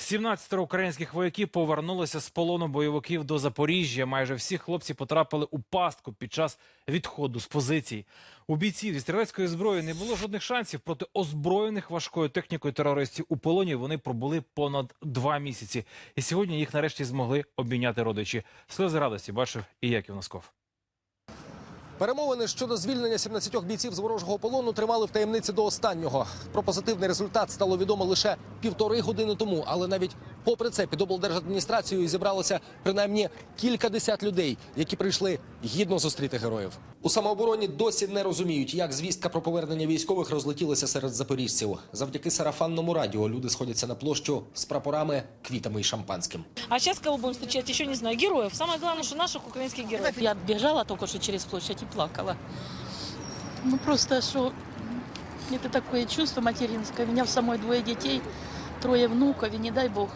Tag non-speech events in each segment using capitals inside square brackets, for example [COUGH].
17 українських вояків повернулися з полону бойовиків до Запоріжжя. Майже всі хлопці потрапили у пастку під час відходу з позицій. У бійців зі стрілецької зброї не було жодних шансів проти озброєних важкою технікою терористів. У полоні вони пробули понад два місяці. І сьогодні їх нарешті змогли обміняти родичі. Сльози радості бачив і Яків Носков. Перемовини щодо звільнення 17 бійців з ворожого полону тримали в таємниці до останнього. Про позитивний результат стало відомо лише півтори години тому. Але навіть попри це під облдержадміністрацією зібралося принаймні кількадесят людей, які прийшли гідно зустріти героїв. У самообороні досі не розуміють, як звістка про повернення військових розлетілася серед запоріжців. Завдяки сарафанному радіо люди сходяться на площу з прапорами, квітами і шампанським. А сейчас кого будем встречать, еще не знаю. Героев. Самое главное, что наших украинских героев. Я бежала только что через площадь и плакала. Ну просто что это такое чувство материнское. У меня в самой двое детей, трое внуков, и не дай бог.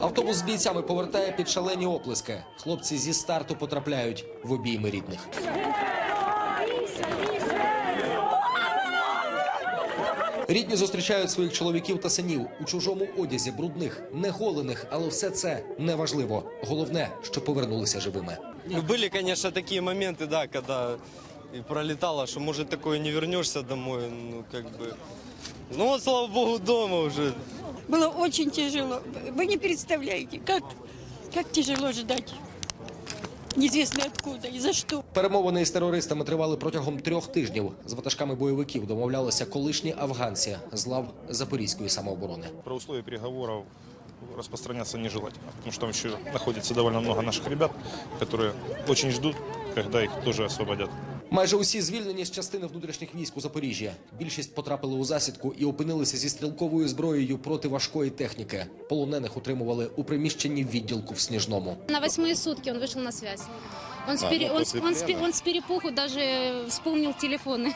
Автобус з бійцями повертає під шалені оплески. Хлопці зі старту потрапляють в обійми рідних. Рідні зустрічають своїх чоловіків та синів у чужому одязі, брудних, неголених, але все це не важливо. Головне, що повернулися живими. Ну, Были, конечно, такие моменты, да, когда и пролетало, что, может, такое не вернешься домой, ну, как бы... Ну, вот, слава богу, дома уже. Было очень тяжело. Вы не представляете, как, как тяжело ждать. Неизвестно откуда и за что. Перемовини із терористами тривали протягом трьох тижнів. З ватажками бойовиків домовлялися колишні афганці з лав запорізької самооборони. Про условия переговоров распространяться нежелательно, потому что там еще находится довольно много наших ребят, которые очень ждут, когда их тоже освободят. Майже усі звільнені з частини внутрішніх військ у Запоріжжя. Більшість потрапили у засідку і опинилися зі стрілковою зброєю проти важкої техніки. Полонених утримували у приміщенні відділку в Сніжному. На восьмые сутки он вышел на связь. Он с, А, пере- ну, он, с- после он с пе- плена. он с перепуху даже вспомнил телефоны.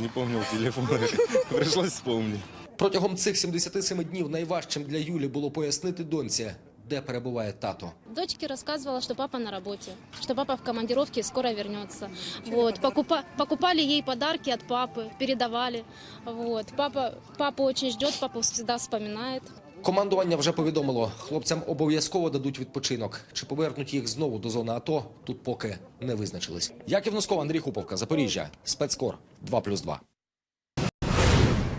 Не помнил телефон, [LAUGHS] пришлось вспомнить. Протягом цих 77 днів найважчим для Юлі було пояснити доньці, де перебуває тато. Дочке рассказывала, что папа на работе, что папа в командировке и скоро вернется. Вот. Покупа- покупали ей подарки от папы, передавали. Вот. Папа, папа очень ждет, папа всегда вспоминает. Командування вже повідомило, хлопцям обов'язково дадуть відпочинок. Чи повернуть їх знову до зони АТО, тут поки не визначились. Яків Носков, Андрій Хуповка, Запоріжжя, спецкор 2+,2.